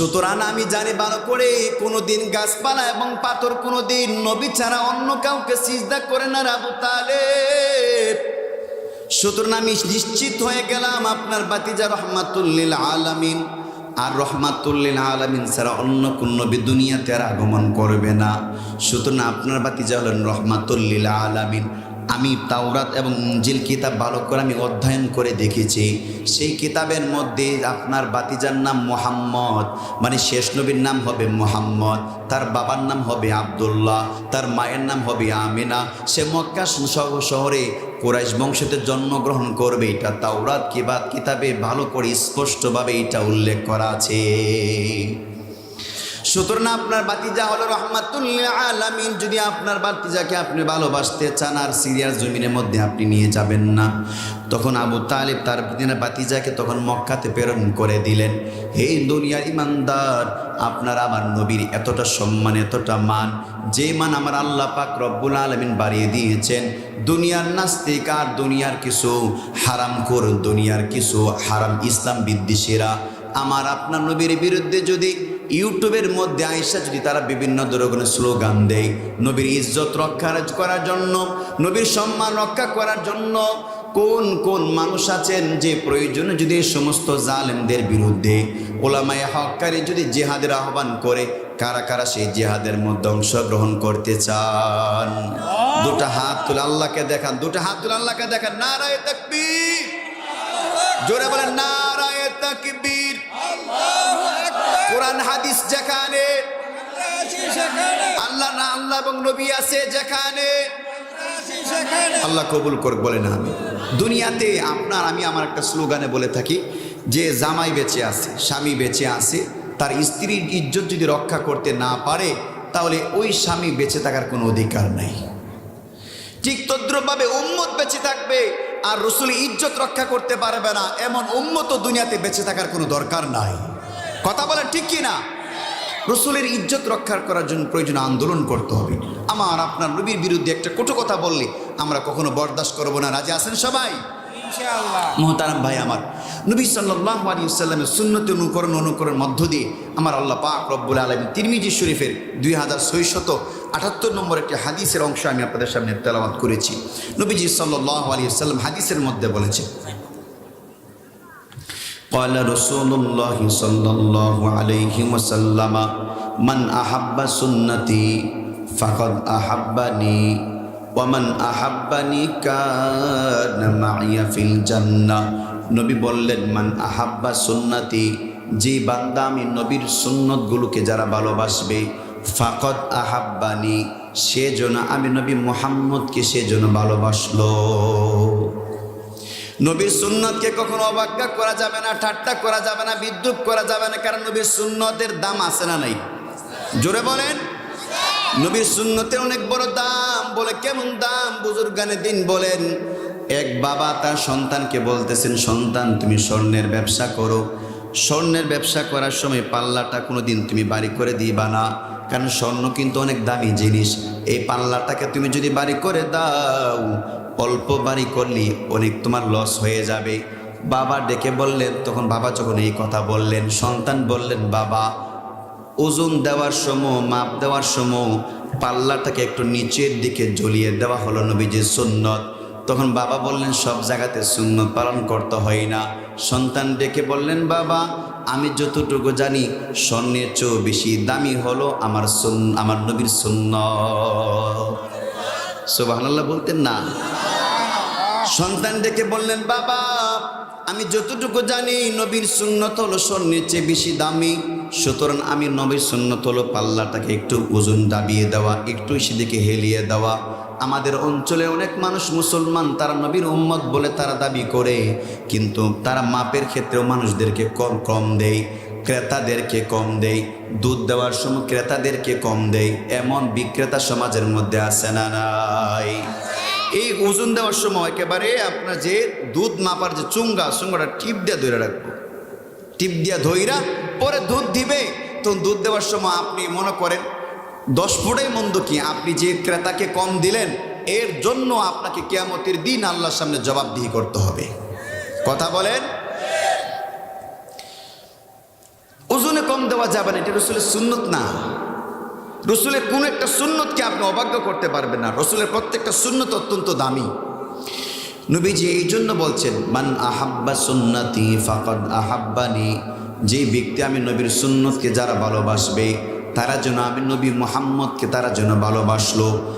সুতরাং আমি জানি ভালো করে কোনোদিন গাছপালা এবং পাথর কোনোদিন নবী ছাড়া অন্য কাউকে সিজদা করে না রে আবু তালেব। সুতরাং আমি নিশ্চিত হয়ে গেলাম আপনার বাতিজা রহমাতুল্লিল আলামিন, আর রহমাতুল্লিল আলামিন ছাড়া অন্য কোন নবী দুনিয়াতে আর আগমন করবে না। সুতরাং আপনার বাতিজা হলেন রহমাতুল্লিল আলামিন আমি তাওরাত এবং জিল কিতাব ভালো করে আমি অধ্যয়ন করে দেখেছি। সেই কিতাবের মধ্যে আপনার বাতিজার নাম মোহাম্মদ মানে শেষ নবীর নাম হবে মোহাম্মদ, তার বাবার নাম হবে আবদুল্লাহ, তার মায়ের নাম হবে আমিনা। সে মক্কা শহর- শহরে কোরাইশ বংশতে জন্মগ্রহণ করবে। এটা তাওরাত কিবাদ কিতাবে ভালো করে স্পষ্টভাবে এটা উল্লেখ করা আছে। সুতরাং আপনার বাতিজা হলো রহমাতুল্লাহ আলামিন। যদি আপনার বাতিজাকে আপনি ভালোবাসতে চান, আর সিরিয়ার জমিনের মধ্যে আপনি নিয়ে যাবেন না। তখন আবু তালিব তার বাতিজাকে তখন মক্কাতে প্রেরণ করে দিলেন। হে দুনিয়ার ইমানদার, আপনার আমার নবীর এতটা সম্মান, এতটা মান, যে মান আমার আল্লাহ পাক রব্বুল আলমিন বাড়িয়ে দিয়েছেন। দুনিয়ার নাস্তিক আর দুনিয়ার কিছু হারাম কর দুনিয়ার কিছু হারাম ইসলাম বিদ্বেষীরা। আমার আপনার নবীর বিরুদ্ধে যদি ইউটিউবের মধ্যে আইসা যদি তারা বিভিন্ন ধরনের স্লোগান দেয় নবীর ইজ্জত রক্ষা করার জন্য নবীর সম্মান রক্ষা করার জন্য কোন কোন মানুষ আছেন যে প্রয়োজনে যদি এই সমস্ত জালেমদের বিরুদ্ধে ওলামায় হকারি যদি জেহাদের আহ্বান করে কারা কারা সেই জেহাদের মধ্যে অংশগ্রহণ করতে চান? দুটা হাত তুলে আল্লাহকে দেখান দুটা হাত তুলে আল্লাহকে দেখান নারায় তাকবীর। জোরে বলেন নারায় তাকবীর। কোরআন হাদিস যেখানে, আল্লাহ না আল্লাহ এবং নবী আছে যেখানে। আল্লাহ কবুল কর বলে না আমি দুনিয়াতে আপনার, আমি আমার একটা স্লোগানে বলে থাকি যে, জামাই বেঁচে আছে, স্বামী বেঁচে আছে, তার স্ত্রীর ইজ্জত যদি রক্ষা করতে না পারে, তাহলে ওই স্বামী বেঁচে থাকার কোনো অধিকার নাই। ঠিক তদ্রুপভাবে উম্মত বেঁচে থাকবে, আর রসুল ইজ্জত রক্ষা করতে পারবে না, এমন উম্মত দুনিয়াতে বেঁচে থাকার কোনো দরকার নাই। কথা বলেন ঠিক কি না রসুলের ইজ্জত রক্ষা করার জন্য প্রয়োজন আন্দোলন করতে হবে। আমার আপনার নবীর বিরুদ্ধে একটা কটু কথা বললে আমরা কখনো বরদাস্ত করব না। রাজি আছেন সবাই? মোহতারাম ভাই আমার নবী সাল্লাহ আলী সাল্লামের সুন্নতি অনুকরণ অনুকরণ মধ্য দিয়ে আমার আল্লাহ পাক রব্বুল আলমী তিরমিজি শরীফের দুই হাজার ছয়শত আটাত্তর নম্বর একটি হাদিসের অংশ আমি আপনাদের সামনে তেলাওয়াত করেছি। নবীজি সাল্লাহ আলী সাল্লাম হাদিসের মধ্যে বলেছে قال رسول الله صلى الله عليه وسلم من أحب سنتي فقد أحبني ومن أحبني كان معي في الجنة নবী বললেন মান আহাব্বা সুন্নতি যে বান্দা আমি নবীর সুন্নতগুলোকে যারা ভালোবাসবে ফাকত আহাব্বানি সেজন্য আমি নবী মোহাম্মদকে সেজন্য ভালোবাসলো নবীর সুন্নতকে কখনো অবাক্যা করা যাবে না, ঠাট্টা করা যাবে না, বিদ্রুপ করা যাবে না, কারণ নবীর সুন্নতের দাম আছে না নাই? জোরে বলেন। নবীর সুন্নতের অনেক বড় দাম বলে, কেমন দাম? বুজুর্গানে দিন বলেন, এক বাবা তার সন্তানকে বলতেছেন, সন্তান, তুমি স্বর্ণের ব্যবসা করো। স্বর্ণের ব্যবসা করার সময় পাল্লাটা কোনো দিন তুমি বাড়ি করে দিবা না, কারণ স্বর্ণ কিন্তু অনেক দামি জিনিস। এই পাল্লাটাকে তুমি যদি বাড়ি করে দাও অল্প বাড়ি করলে অনেক তোমার লস হয়ে যাবে। বাবা ডেকে বললেন, তখন বাবা যখন এই কথা বললেন, সন্তান বললেন, বাবা, ওজন দেওয়ার সময়, মাপ দেওয়ার সময় পাল্লাটাকে একটু নিচের দিকে ঝুলিয়ে দেওয়া হলো নবীজির সুন্নত। তখন বাবা বললেন, সব জায়গাতে সুন্নত পালন করতে হয় না। সন্তান ডেকে বললেন, বাবা, আমি যতটুকু জানি, স্বর্ণের চেয়েও বেশি দামি হলো আমার সুন, আমার নবীর সুন্নত। সোবাহান্লাহ বলতেন না। সন্তান ডেকে বললেন, বাবা, আমি যতটুকু জানি, নবীর সুন্নত হলো স্বর্ণের চেয়ে বেশি দামি। সুতরাং আমি নবীর সুন্নত হলো পাল্লাটাকে একটু ওজন দাবিয়ে দেওয়া, একটু সেদিকে হেলিয়ে দেওয়া। আমাদের অঞ্চলে অনেক মানুষ মুসলমান, তারা নবীর উম্মত বলে তারা দাবি করে। কিন্তু তারা মাপের ক্ষেত্রেও মানুষদেরকে কম কম দেয়, ক্রেতাদেরকে কম দেয়, দুধ দেওয়ার সময় ক্রেতাদেরকে কম দেয়। এমন বিক্রেতা সমাজের মধ্যে আসে না নাই? এই ওজন দেওয়ার সময় একেবারে আপনার যে দুধ মাপার যে চুঙ্গা, চুঙ্গাটা টিপ দিয়ে ধরে রাখব। টিপ দিয়া ধইরা পরে দুধ দিবে। তো দুধ দেওয়ার সময় আপনি মনে করেন, দশ ফুটাই মন্দ কি? আপনি যে ক্রেতাকে কম দিলেন, এর জন্য আপনাকে কেয়ামতের দিন আল্লাহর সামনে জবাবদিহি করতে হবে। কথা বলেন? ওজনে কম দেওয়া যাবে না, এটা রসুলের সুন্নত না। রসুলের কোন একটা সুন্নতকে আপনি অবাজ্য করতে পারবেন না। রসুলের প্রত্যেকটা সুন্নত অত্যন্ত দামি। নবীজি এই জন্য বলছেন, মান আহাব্বা সুন্নতি ফাকদ আহাব্বানি। যে ব্যক্তি আমি নবীর সুন্নতকে যারা ভালোবাসবে, তারা যেন আমি নবী মোহাম্মদকে তারা যেন ভালোবাসলো।